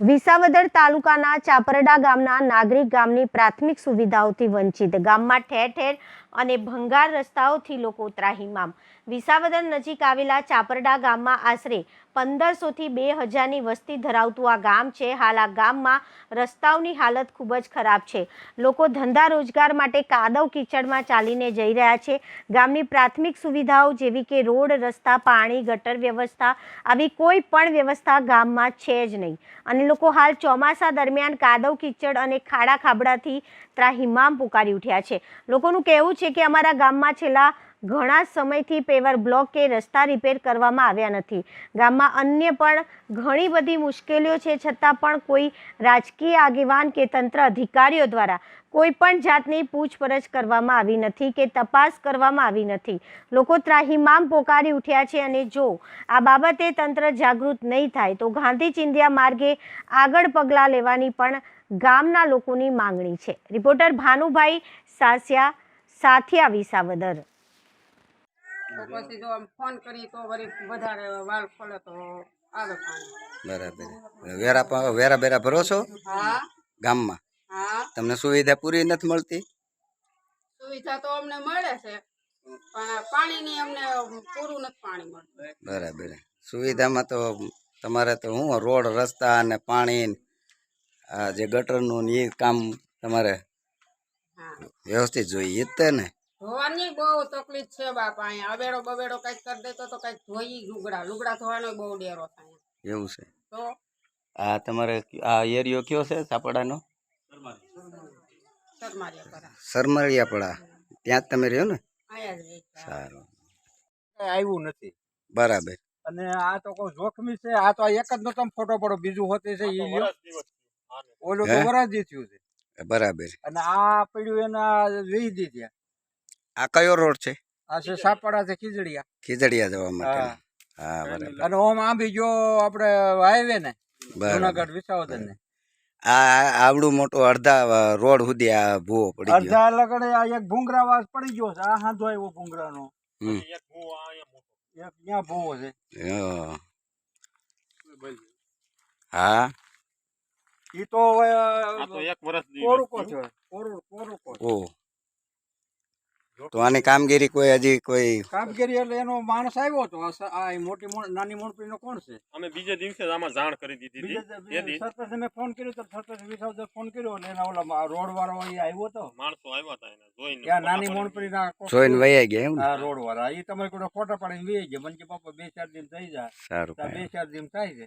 વિસાવદર તાલુકાના ચાપરડા ગામના નાગરિક ગામની પ્રાથમિક સુવિધાઓથી વંચિત. ગામમાં ઠેર ઠેર અને ભંગાર રસ્તાઓથી લોકો ત્રાહિમામ વિસાવદર નજીક આવેલા ચાપરડા ગામમાં આશરે પંદરસોથી બે હજારની વસ્તી ધરાવતું આ ગામ છે. હાલ આ ગામમાં રસ્તાઓની હાલત ખૂબ જ ખરાબ છે. લોકો ધંધા રોજગાર માટે કાદવ કીચડમાં ચાલીને જઈ રહ્યા છે. ગામની પ્રાથમિક સુવિધાઓ જેવી કે રોડ, રસ્તા, પાણી, ગટર વ્યવસ્થા, આવી કોઈ પણ વ્યવસ્થા ગામમાં છે જ નહીં. અને લોકો હાલ ચોમાસા દરમિયાન કાદવ, કીચડ અને ખાડા ખાબડાથી ત્રાહિમામ પુકારી ઉઠ્યા છે. લોકોનું કહેવું છે કે અમારા ગામમાં છેલ્લા ઘણા સમયથી પેવર બ્લોક કે રસ્તા રિપેર કરવામાં આવ્યા નથી. ગામમાં અન્ય પણ ઘણી બધી મુશ્કેલીઓ છે, છતાં પણ કોઈ રાજકીય આગેવાન કે તંત્ર અધિકારીઓ દ્વારા કોઈ પણ જાતની પૂછપરછ કરવામાં આવી નથી કે તપાસ કરવામાં આવી નથી. લોકો ત્રાહિમામ પોકારી ઉઠ્યા છે અને જો આ બાબતે તંત્ર જાગૃત નહીં થાય, તો ગાંધી ચિંધ્યા માર્ગે આગળ પગલાં લેવાની પણ ગામના લોકોની માંગણી છે. રિપોર્ટર ભાનુભાઈ સાસિયા, સાથિયા વિસાવદર. તો પછી જો આમ ફોન કરી તો વળી વધારે વાળ ખોલે તો આવે બરાબર. વેરા વેરા બેરા ભરો છો? હા. ગામમાં? હા. તમને સુવિધા પૂરી નથી મળતી? સુવિધા તો અમને મળે છે પણ પાણીની અમને પૂરું નથી પાણી મળતું. બરાબર. સુવિધામાં તો તમારે તો હું રોડ રસ્તા અને પાણી આ જે ગટરનું ને એ કામ તમારે વ્યવસ્થિત જોઈએ. જ તે ને? બહુ તકલીફ છે બાપા અહીંયા અવેડો બવેડો કંઈક કરી દેતો તો કંઈક ધોઈ લુગડા લુગડા ધોવાનો બહુ ડેરો થાય એવું છે. તો? આ તમારે આ એરિયો કયો છે સાપડાનો? સરમરિયાપડા ત્યાં જ તમે રહ્યો ને? સારું. આવ્યું નથી. બરાબર. અને આ તો કોઈ જોખમી છે આ તો આ એક જ નો તમે ફોટો પડો બીજું હોતી છે ઈ ઓલું તો? થયું છે. બરાબર. અને આ પડ્યું એના વીસ દી થયા આ કયો રોડ છે? આ છે સાપડા છે ખીજડીયા. ખીજડીયા જવા માટે હા. બરાબર. અને ઓમ આંબી જો આપણે હાઈવે ને જુનાગઢ વિસાવદર ને. આ આ આવડું મોટું અડધા રોડ સુધી આ ભૂવો પડી ગયો. અડધા લગડે આ એક ભૂંગરા વાસ પડી ગયો છે. આ હાંધો આવ્યો ભૂંગરાનો. હમ. એક ત્યાં ભૂવો છે. હા. હા. ઈ તો હવે કોરુકો છે. કોરુ- કોરુકો ઓ તો આની કામગીરી કોઈ હજી કોઈ કામગીરી એટલે એનો માણસ આવ્યો હતો આ મોટી મોણ- નાની મોટી કોણ છે? અમે બીજે દિવસે જ આમાં જાણ કરી દીધી હતી. સરપંચને મેં ફોન કર્યો તો સરપંચ વિસાવદર ફોન કર્યો એટલે એના ઓલા રોડ વાળો એ આવ્યો હતો માણસો આવ્યા હતા એને જોઈને ત્યાં નાની મોણપરી ના જોઈને વયા ગયા એમ હા રોડ વાળા એ તમારે કોઈ ફોટા પાડીને વી ગયા. મને કે બાપા બે ચાર દિન થઈ જાય સારું બે ચાર દિન થાય છે.